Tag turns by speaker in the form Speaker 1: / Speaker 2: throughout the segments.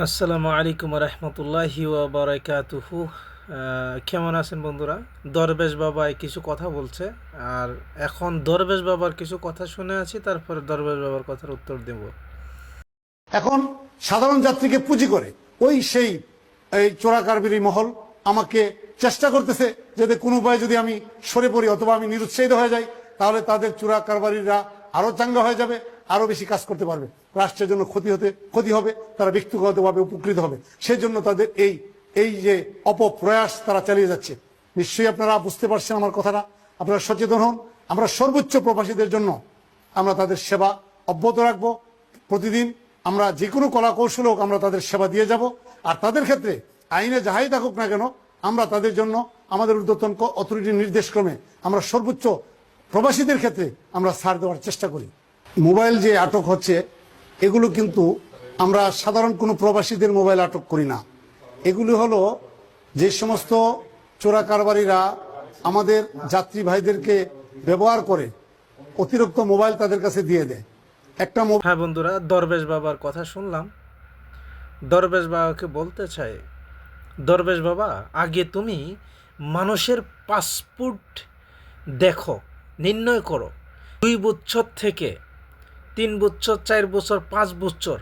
Speaker 1: আসসালামু আলাইকুম রহমতুল্লাহি বারাকাতুহু। কেমন আছেন বন্ধুরা? দরবেশ বাবাই কিছু কথা বলছে, আর এখন দরবেশ বাবার কিছু কথা শুনে আছি, তারপরে দরবেশ বাবার কথার উত্তর দেব।
Speaker 2: এখন সাধারণ যাত্রীকে পুঁজি করে ওই সেই, এই চোরাকারবিরি মহল আমাকে চেষ্টা করতেছে যাতে কোনো উপায়ে যদি আমি সরে পড়ি অথবা আমি নিরুৎসাহিত হয়ে যাই, তাহলে তাদের চোরা কারবারিরা আরও চাঙ্গা হয়ে যাবে, আরও বেশি কাজ করতে পারবে। রাষ্ট্রের জন্য ক্ষতি হতে, ক্ষতি হবে, তারা ব্যক্তিগতভাবে উপকৃত হবে। সেই জন্য তাদের এই এই যে অপপ্রয়াস তারা চালিয়ে যাচ্ছে। নিশ্চয়ই আপনারা বুঝতে পারছেন আমার কথাটা। আপনারা সচেতন হন। আমরা সর্বোচ্চ প্রবাসীদের জন্য আমরা তাদের সেবা অব্যাহত রাখব। প্রতিদিন আমরা যে কোনো কলা কৌশল হোক আমরা তাদের সেবা দিয়ে যাব। আর তাদের ক্ষেত্রে, আইনে যাহাই থাকুক না কেন, আমরা তাদের জন্য আমাদের ঊর্ধ্বতন অথরিটির নির্দেশক্রমে আমরা সর্বোচ্চ প্রবাসীদের ক্ষেত্রে আমরা ছাড় দেওয়ার চেষ্টা করি। মোবাইল যে আটক হচ্ছে এগুলো কিন্তু আমরা সাধারণ কোনো প্রবাসীদের মোবাইল আটক করি না। এগুলি হলো যে সমস্ত চোরা কারবারিরা আমাদের যাত্রী ভাইদেরকে ব্যবহার করে অতিরিক্ত মোবাইল তাদের কাছে দিয়ে দেয়। একটা
Speaker 1: হ্যাঁ বন্ধুরা, দরবেশ বাবার কথা শুনলাম। দরবেশ বাবাকে বলতে চাই, দরবেশ বাবা, আগে তুমি মানুষের পাসপোর্ট দেখো, নির্ণয় করো। দুই বছর থেকে তিন বছর, চার বছর, পাঁচ বছর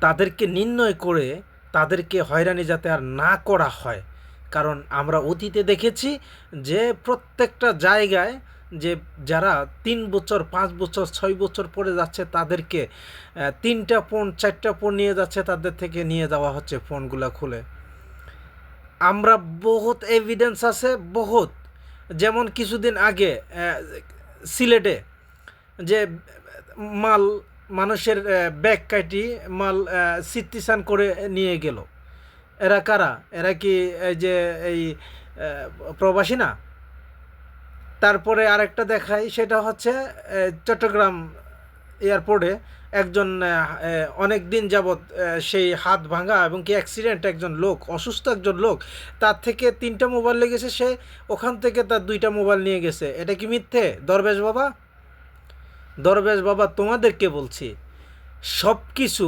Speaker 1: তাদেরকে নির্ণয় করে তাদেরকে হয়রানি যাতে আর না করা হয়। কারণ আমরা অতীতে দেখেছি যে প্রত্যেকটা জায়গায় যে যারা তিন বছর, পাঁচ বছর, ছয় বছর পরে যাচ্ছে তাদেরকে তিনটা ফোন, চারটা ফোন নিয়ে যাচ্ছে তাদের থেকে নিয়ে যাওয়া হচ্ছে ফোনগুলো খুলে। আমরা বহুত এভিডেন্স আছে, বহুত। যেমন কিছুদিন আগে সিলেটে যে মাল মানুষের ব্যাগ কাটি মাল সিটিসান করে নিয়ে গেল। এরা কারা? এরা কি যে এই প্রবাসী না? তারপরে আরেকটা দেখাই, সেটা হচ্ছে চট্টগ্রাম এয়ারপোর্টে একজন অনেক দিন যাবৎ সেই হাত ভাঙা এবং কি অ্যাক্সিডেন্ট একজন লোক, অসুস্থ একজন লোক, তার থেকে তিনটা মোবাইল লেগেছে, সে ওখান থেকে তার দুইটা মোবাইল নিয়ে গেছে। এটা কি মিথ্যে? দরবেশ বাবা? দরবেশ বাবা, তোমাদেরকে বলছি সব কিছু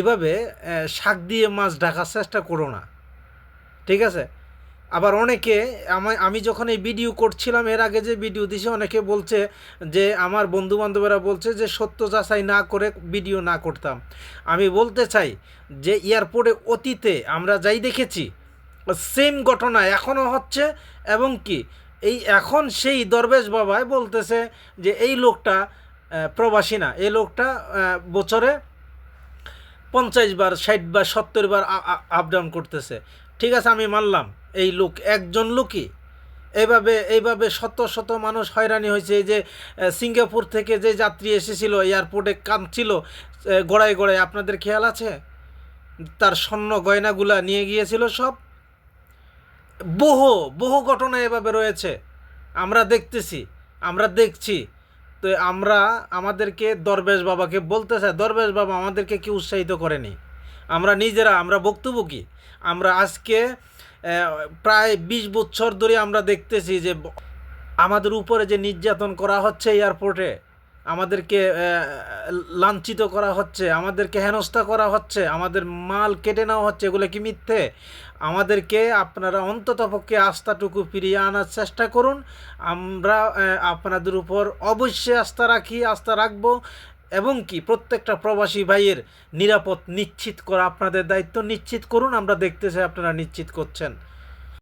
Speaker 1: এভাবে শাক দিয়ে মাছ ঢাকার চেষ্টা করো না। ঠিক আছে? আবার অনেকে আমি আমি যখন এই ভিডিও করছিলাম, এর আগে যে ভিডিও দিছি, অনেকে বলছে যে, আমার বন্ধু বান্ধবেরা বলছে যে, সত্য যাচাই না করে ভিডিও না করতাম। আমি বলতে চাই যে, এয়ারপোর্টে অতীতে আমরা যাই দেখেছি সেম ঘটনা এখনও হচ্ছে এবং কি এই এখন সেই দরবেশ বাবাই বলতেছে যে এই লোকটা প্রবাসী না, এই লোকটা বছরে পঞ্চাশ বার, ষাট বার, সত্তর বার আপ ডাউন করতেছে। ঠিক আছে, আমি মানলাম, এই লোক একজন লোকই। এইভাবে এইভাবে শত শত মানুষ হয়রানি হয়েছে। যে সিঙ্গাপুর থেকে যে যাত্রী এসেছিল, এয়ারপোর্টে কাঁদছিল গড়ায় গড়ায়, আপনাদের খেয়াল আছে? তার স্বর্ণ গয়নাগুলা নিয়ে গিয়েছিল সব। বহু বহু ঘটনা এভাবে রয়েছে। আমরা দেখতেছি, আমরা দেখছি। তো আমরা আমাদেরকে দরবেশ বাবাকে বলতে চাই, দরবেশ বাবা আমাদেরকে কি উৎসাহিত করেনি? আমরা নিজেরা, আমরা ভুক্তভোগী আমরা আজকে প্রায় বিশ বছর ধরে আমরা দেখতেছি যে আমাদের উপরে যে নির্যাতন করা হচ্ছে এয়ারপোর্টে আমাদেরকে লাঞ্ছিত করা হচ্ছে, আমাদেরকে হেনস্থা করা হচ্ছে, আমাদের মাল কেটে নেওয়া হচ্ছে, এগুলো কি মিথ্যে? আমাদেরকে আপনারা অন্ততপক্ষে আস্থাটুকু ফিরিয়ে আনার চেষ্টা করুন। আমরা আপনাদের উপর অবশ্যই আস্থা রাখি, আস্থা রাখব। এবং কি, প্রত্যেকটা প্রবাসী ভাইয়ের নিরাপদ নিশ্চিত করা আপনাদের দায়িত্ব নিশ্চিত করুন। আমরা দেখতে চাই আপনারা নিশ্চিত করছেন।